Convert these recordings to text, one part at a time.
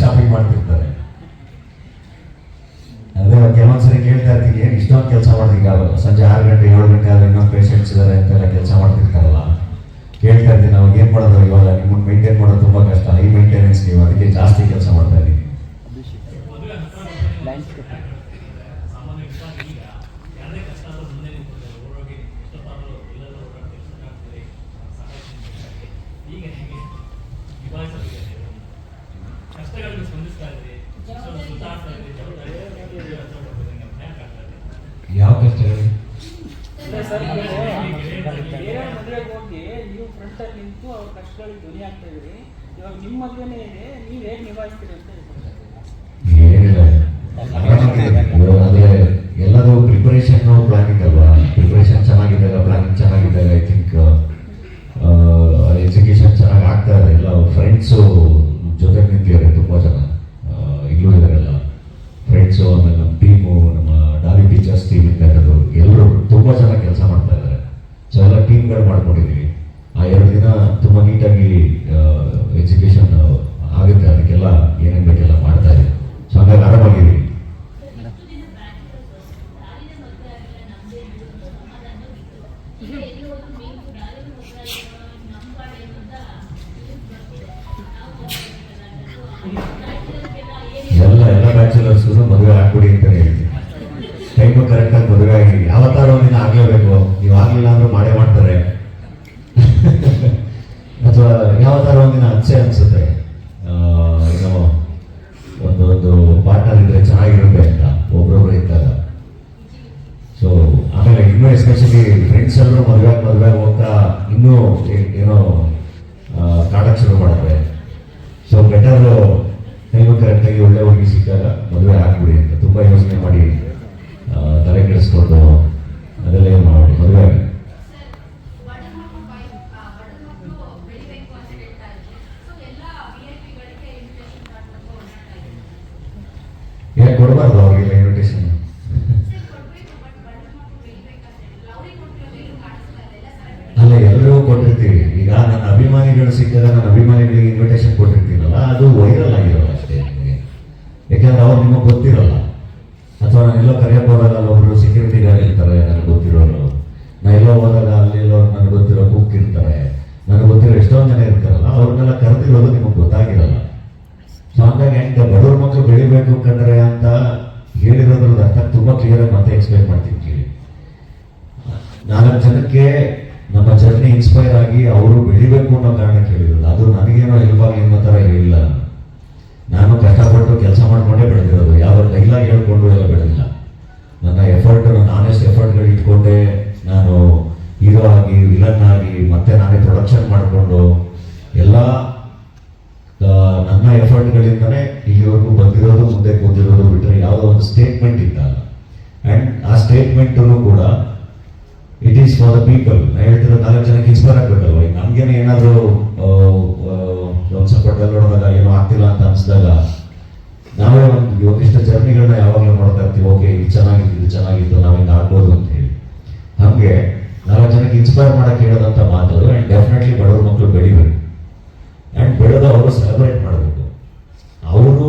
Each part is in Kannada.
ಶಾಪಿಂಗ್ ಮಾಡ್ತಿರ್ತಾರೆ. ಅದೇ ಕೆಲವೊಂದ್ಸರಿ ಕೇಳ್ತಾ ಇರ್ತೀನಿ ಏನು ಇಷ್ಟೊಂದು ಕೆಲಸ ಈಗ ಸಂಜೆ ಆರು ಗಂಟೆ, ಏಳು ಗಂಟೆ ಆದ್ರೆ ಇನ್ನೊಂದು ಪೇಷಂಟ್ಸ್ ಇದ್ದಾರೆ ಅಂತೆಲ್ಲ ಕೆಲಸ ಮಾಡ್ತಿರ್ತಾರಲ್ಲ. ಕೇಳ್ತಾ ಇರ್ತೀನಿ ನಾವು, ಏನು ಮಾಡೋದು ಇವಾಗ? ನಿಮ್ಮನ್ನು ಮೇಂಟೈನ್ ಮಾಡೋದು ತುಂಬ ಕಷ್ಟ. ಈ ಮೇಂಟೆನೆನ್ಸ್ ನೀವು ಅದಕ್ಕೆ ಜಾಸ್ತಿ ಕೆಲಸ ಮಾಡ್ತಾ ಇದ್ದೀನಿ ಆಗ್ತಾ ಇದ್ರಿ ಇವಾಗ ನಿಮ್ಮ ಮದುವೆನೇ ಇದೆ ನೀವು ಹೇಗೆ ನಿಭಾಯಿಸ್ತೀರಿ ಅಂತ ಮಾಡ್ಕೊಂಡಿದ್ದೀವಿ ಆ ಎರಡು ದಿನ ತುಂಬ ನೀಟಾಗಿ ಎಜುಕೇಶನ್ ಆಗುತ್ತೆ. ಅದಕ್ಕೆಲ್ಲ ಏನೇನು ಬೇಕೆಲ್ಲ ಮಾಡ್ತಾ ಇದ್ದೀವಿ. ಸೊ ಹಾಗಾಗಿ ಆರಾಮಾಗಿದ್ದೀವಿ. ಎಲ್ಲ ಎಲ್ಲ ಬ್ಯಾಚುಲರ್ಸ್ಗೂ ಮದುವೆ ಆಗ್ಬಿಡಿ ಅಂತ ಹೇಳ್ತೀನಿ ಟೈಮು ಕರೆಕ್ಟಾಗಿ ಮದುವೆ ಆಗಿ ಯಾವತ್ತಾರ ಒಂದಿನ ಆಗಲೇಬೇಕು. ನೀವು ಆಗಲಿಲ್ಲ ಅಂದ್ರೆ ಮಾಡೇ ಮಾಡ್ತಾರೆ ಅಥವಾ ಯಾವತ್ತಾರ ಅನಿಸುತ್ತೆ. ಏನೋ ಒಂದು ಒಂದು ಪಾರ್ಟ್ನರ್ ಇದ್ರೆ ಚೆನ್ನಾಗಿರುತ್ತೆ ಅಂತ ಒಬ್ರೊಬ್ರು ಇದ್ದಾಗ. ಸೊ ಆಮೇಲೆ ಇನ್ನೂ ಎಸ್ಪೆಷಲಿ ಫ್ರೆಂಡ್ಸ್ ಎಲ್ಲರೂ ಮದುವೆ ಮದುವೆ ಹೋಗ್ತಾ ಇನ್ನೂ ಏನೋ ಕಾಡಕ್ಕೆ ಶುರು ಮಾಡಿದ್ರೆ. ಸೊ ಬೆಟರ್ ಟೈಮು ಕರೆಕ್ಟಾಗಿ ಒಳ್ಳೆ ಹುಡುಗಿ ಸಿಕ್ಕಾಗ ಮದುವೆ ಆಗ್ಬಿಡಿ ಅಂತ ತುಂಬ ಯೋಚನೆ ಮಾಡಿ ತಲೆ ಕೆಡಿಸ್ಕೊಂಡು ಅದೆಲ್ಲ ಏನು ಯಾಕೆ ಕೊಡಬಾರ್ದು ಅವ್ರಿಗೆಲ್ಲ ಇನ್ವಿಟೇಷನ್ ಅಲ್ಲ ಎಲ್ಲರಿಗೂ ಕೊಟ್ಟಿರ್ತೀವಿ ಈಗ ನನ್ನ ಅಭಿಮಾನಿಗಳು ಸಿಕ್ಕಿದಾಗ ನನ್ನ ಅಭಿಮಾನಿಗಳಿಗೆ ಇನ್ವಿಟೇಷನ್ ಕೊಟ್ಟಿರ್ತೀನಲ್ಲ ಅದು ವೈರಲ್ ಆಗಿರೋಲ್ಲ ಅಷ್ಟೇ ಯಾಕೆಂದ್ರೆ ಅವ್ರು ನಿಮಗೆ ಗೊತ್ತಿರಲ್ಲ ಅಥವಾ ನಾನು ಎಲ್ಲೋ ಕರೆಯಕ್ಕೆ ಹೋದಾಗ ಅಲ್ಲೊಬ್ರು ಸೆಕ್ಯೂರಿಟಿ ಗಾರ್ಡ್ ಇರ್ತಾರೆ ನನಗೆ ಗೊತ್ತಿರೋರು ನಾನು ಎಲ್ಲೋ ಹೋದಾಗ ಅಲ್ಲೆಲ್ಲೋ ನನಗೆ ಗೊತ್ತಿರೋ ಕುಕ್ ಇರ್ತಾರೆ ನನಗೆ ಗೊತ್ತಿರೋ ಎಷ್ಟೊಂದು ಜನ ಇರ್ತಾರಲ್ಲ ಅವ್ರನ್ನೆಲ್ಲ ಕರೆದಿರೋದು ನಿಮಗೆ ಗೊತ್ತಾಗಿರಲ್ಲ ಸೊ ಹಂಗಾಗಿ ಹೆಂಗೆ ಬಡವ್ರ ಮಕ್ಕಳು ಬೆಳಿಬೇಕು ಕಂಡ್ರೆ ಅಂತ ಹೇಳಿರೋದ್ರದ್ದು ಅರ್ಥ ತುಂಬ ಕ್ಲಿಯರಾಗಿ ಮತ್ತೆ ಎಕ್ಸ್ಪ್ಲೈನ್ ಮಾಡ್ತೀನಿ ಕೇಳಿ ನಾಲ್ಕು ಜನಕ್ಕೆ ನಮ್ಮ ಜರ್ನಿ ಇನ್ಸ್ಪೈರ್ ಆಗಿ ಅವರು ಬೆಳಿಬೇಕು ಅನ್ನೋ ಕಾರಣ ಕೇಳಿರೋದು. ಅದು ನನಗೇನೋ ಹೆಲ್ಪ್ ಆಗಲಿ ಅನ್ನೋ ಥರ ಹೇಳಿಲ್ಲ. ನಾನು. ಕಷ್ಟಪಟ್ಟು ಕೆಲಸ ಮಾಡಿಕೊಂಡೇ ಬೆಳೆದಿರೋದು. ಯಾವ ಡೈಲಾಗ್ ಹೇಳ್ಕೊಂಡು ಎಲ್ಲ ಬೆಳೆದಿಲ್ಲ. ನನ್ನ ಎಫರ್ಟ್ ನನ್ನ ಆನೆಸ್ಟ್ ಎಫರ್ಟ್ಗಳು ಇಟ್ಕೊಂಡೆ ನಾನು ಹೀರೋ ಆಗಿ ವಿಲನ್ ಆಗಿ, ಮತ್ತೆ ನಾನೇ ಪ್ರೊಡಕ್ಷನ್ ಮಾಡಿಕೊಂಡು ಎಲ್ಲ ನನ್ನ ಎಫರ್ಟ್ಗಳಿಂದನೇ ಇಲ್ಲಿವರೆಗೂ ಬಂದಿರೋದು, ಮುಂದೆ ಕೂತಿರೋದು ಬಿಟ್ಟರೆ ಯಾವುದೋ ಒಂದು ಸ್ಟೇಟ್ಮೆಂಟ್ ಇತ್ತಲ್ಲ. ಆ್ಯಂಡ್ ಆ ಸ್ಟೇಟ್ಮೆಂಟನ್ನು ಕೂಡ it is for the people ನಾ ಹೇಳ್ತಿರೋ ನಾಲ್ಕು ಜನಕ್ಕೆ ಇನ್ಸ್ಪೈರ್ ಆಗಬೇಕಲ್ವ ಈಗ ನಮಗೇನೆ ಏನಾದರೂ ಒಂದು ಸ್ವಲ್ಪ ನೋಡಿದಾಗ ಏನೋ ಆಗ್ತಿಲ್ಲ ಅಂತ ಅನಿಸಿದಾಗ, ನಾವೇ ಒಂದು ಒಂದಿಷ್ಟು ಜರ್ನಿಗಳನ್ನ ಯಾವಾಗಲೂ ನೋಡ್ತಾ ಇರ್ತೀವಿ. ಓಕೆ, ಇದು ಚೆನ್ನಾಗಿತ್ತು ಇದು ಚೆನ್ನಾಗಿತ್ತು, ನಾವಿಂದ ಆಗ್ಬೋದು ಅಂತ ಹೇಳಿ. ಹಾಗೆ ನಾಲ್ಕು ಜನಕ್ಕೆ ಇನ್ಸ್ಪೈರ್ ಮಾಡಕ್ಕೆ ಹೇಳೋದಂತ ಮಾತು ಆ್ಯಂಡ್ ಡೆಫಿನೆಟ್ಲಿ ಬಡವ್ರ ಮಕ್ಕಳು ಬೆಳಿಬೇಕು. ಆ್ಯಂಡ್ ಬೆಳೆದ ಅವರು ಸೆಲೆಬ್ರೇಟ್ ಮಾಡಬೇಕು. ಅವರು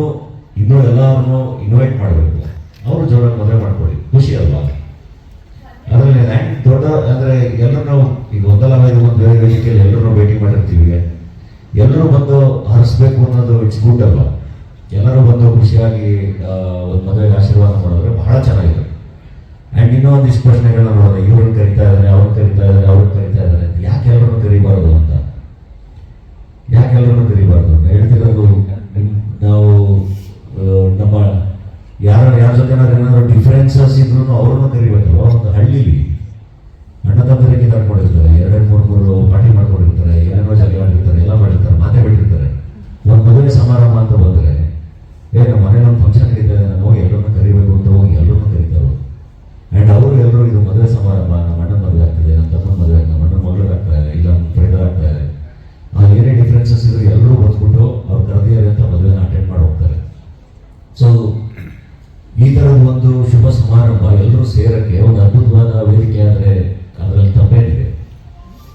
ಇನ್ನೂ ಎಲ್ಲರನ್ನು ಇನ್ವೈಟ್ ಮಾಡಬೇಕು. ಅವರು ಜೋರಾಗಿ ಮದುವೆ ಮಾಡ್ಕೊಳ್ಳಿ ಖುಷಿ ಅಲ್ವಾ ಅದರಲ್ಲಿ ಆ್ಯಂಡ್ ದೊಡ್ಡ ಅಂದರೆ ಎಲ್ಲರೂ ಈಗ ಒಂದಲ್ಲ ಇದು ಒಂದು ಬೇರೆ ಎಲ್ಲರೂ ಭೇಟಿ ಮಾಡಿರ್ತೀವಿ. ಎಲ್ಲರೂ ಬಂದು ಹರಿಸ್ಬೇಕು ಅನ್ನೋದು ಇಟ್ಸ್ ಗುಡ್ ಅಲ್ವಾ? ಎಲ್ಲರೂ ಬಂದು ಖುಷಿಯಾಗಿ ಒಂದು ಮದುವೆಗೆ ಆಶೀರ್ವಾದ ಮಾಡಿದ್ರೆ ಬಹಳ ಚೆನ್ನಾಗಿದೆ. ಆ್ಯಂಡ್ ಇನ್ನೂ ಒಂದಿಷ್ಟು ಪ್ರಶ್ನೆಗಳನ್ನ ನೋಡಿದೆ ಇವ್ರನ್ನ ಕರಿತಾ ಇದ್ದಾರೆ ಅವ್ರನ್ನ ಕರಿತಾ ಇದ್ದಾರೆ ಅವ್ರನ್ನ ಕರಿತಾ ಇದ್ದಾರೆ ಯಾಕೆ ಎಲ್ಲರನ್ನು ಕರಿಬಾರ್ದು ಅಂತ? ಯಾಕೆ ಎಲ್ಲರನ್ನು ಕರಿಬಾರ್ದು ಅಂತ? ಹೇಳ್ತಿರೋದು ನಾವು ನಮ್ಮ ಯಾರ ಯಾರ ಜೊತೆ ಏನಾದ್ರು ಡಿಫ್ರೆನ್ಸಸ್ ಇದ್ರು ಅವ್ರನ್ನು ಕರಿಬೇಕಲ್ವ? ಒಂದು ಹಳ್ಳಿಲಿ. ಅಣ್ಣ ತಮ್ಮರಿಗೆ ಮದುವೆ ಸಮಾರಂಭ ಅಂತ ಬಂದರೆ, ಏ, ನಮ್ಮ ಮನೇಲಿ ಒಂದು ಫಂಕ್ಷನ್ ಇದೆ ನಾವು ಎಲ್ಲರನ್ನು ಕರಿಬೇಕು ಅಂತ ಹೋಗಿ ಎಲ್ಲರನ್ನು ಕರೀತಾರೆ. ಆ್ಯಂಡ್ ಅವರು ಎಲ್ಲರೂ ಇದು ಮದುವೆ ಸಮಾರಂಭ, ನಮ್ಮ ಅಣ್ಣನ ಮದುವೆ ಆಗ್ತದೆ, ನಮ್ಮ ತಮ್ಮನ ಮದುವೆ ನಮ್ಮ ಅಣ್ಣನ ಮಗಳು ಆಗ್ತಾ ಇದೆ, ಇಲ್ಲ, ನಮ್ಮ ಫ್ರೆಂಡ್ ಆಗ್ತಾ ಇದೆ. ಆ ಏನೇ ಡಿಫ್ರೆನ್ಸಸ್ ಇದ್ರು ಎಲ್ಲರೂ ಬಂದ್ಬಿಟ್ಟು ಅವ್ರು ಕರೆದಿದ್ದಾರೆ ಅಂತ ಮದುವೆನ ಅಟೆಂಡ್ ಮಾಡಿ ಹೋಗ್ತಾರೆ. ಸೊ ಈ ಥರದ ಒಂದು ಶುಭ ಸಮಾರಂಭ ಎಲ್ಲರೂ ಸೇರಕ್ಕೆ ಒಂದು ಅದ್ಭುತವಾದ ವೇದಿಕೆ ಆದರೆ ಅದರಲ್ಲಿ ತಪ್ಪೇನಿದೆ.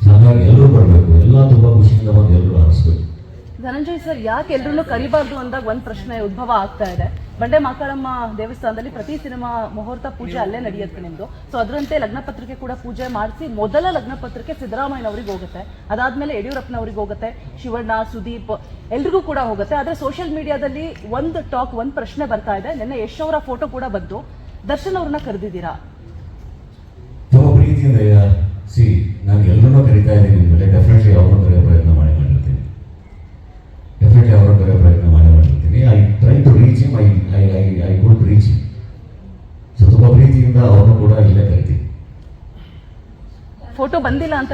ಹಾಗಾಗಿ ಎಲ್ಲರೂ ಬರಬೇಕು, ಎಲ್ಲ ತುಂಬ ಖುಷಿಯಿಂದ ಬಂದು ಎಲ್ಲರೂ ಹರಿಸ್ಬೇಕು ಧನಂಜಯ್ ಸರ್, ಯಾಕೆ ಎಲ್ರೂ ಕರಿಬಾರ್ದು ಅಂದಾಗ ಒಂದು ಪ್ರಶ್ನೆ ಉದ್ಭವ ಆಗ್ತಾ ಇದೆ. ಬಂಡೆ ಮಾಕಾಳಮ್ಮ ದೇವಸ್ಥಾನದಲ್ಲಿ ಪ್ರತಿ ಸಿನಿಮಾ ಮುಹೂರ್ತ ಪೂಜೆ ಅಲ್ಲೇ ನಡೆಯುತ್ತೆ ನಿಮ್ದು. ಸೊ ಅದರಂತೆ ಲಗ್ನ ಪತ್ರಿಕೆ ಕೂಡ ಪೂಜೆ ಮಾಡಿಸಿ ಮೊದಲ ಲಗ್ನ ಪತ್ರಿಕೆ ಸಿದ್ದರಾಮಯ್ಯನವ್ರಿಗೆ ಹೋಗುತ್ತೆ. ಅದಾದ್ಮೇಲೆ ಯಡಿಯೂರಪ್ಪನವ್ರಿಗೆ ಹೋಗುತ್ತೆ, ಶಿವಣ್ಣ, ಸುದೀಪ್, ಎಲ್ರಿಗೂ ಕೂಡ ಹೋಗುತ್ತೆ. ಆದ್ರೆ ಸೋಷಿಯಲ್ ಮೀಡಿಯಾದಲ್ಲಿ ಒಂದು ಟಾಕ್ ಒಂದು ಪ್ರಶ್ನೆ ಬರ್ತಾ ಇದೆ. ನಿನ್ನೆ ಯಶ್ ಫೋಟೋ ಕೂಡ ಬಂತು. ದರ್ಶನ್ ಅವ್ರನ್ನ ಕರೆದಿದ್ದೀರಾ? ಸಿ, ನಾನು ಎಲ್ಲರನ್ನೂ ಕರಿತಾ ಇದ್ದೀನಿ. ಡೆಫಿನೆಟ್ಲಿ ಕರೆಯೋ ಪ್ರಯತ್ನ ಡೆಫಿನೆಟ್ಲಿ ಅವರ ಬೇರೆ ಪ್ರಯತ್ನ ಮಾಡಿ ಮಾಡಿರ್ತೀನಿ I try to reach I I I I could reach so ತುಂಬ ಪ್ರೀತಿಯಿಂದ ಅವರು ಕೂಡ ಇಲ್ಲೇ ಕರಿತೀನಿ. ಫೋಟೋ ಬಂದಿಲ್ಲ ಅಂತ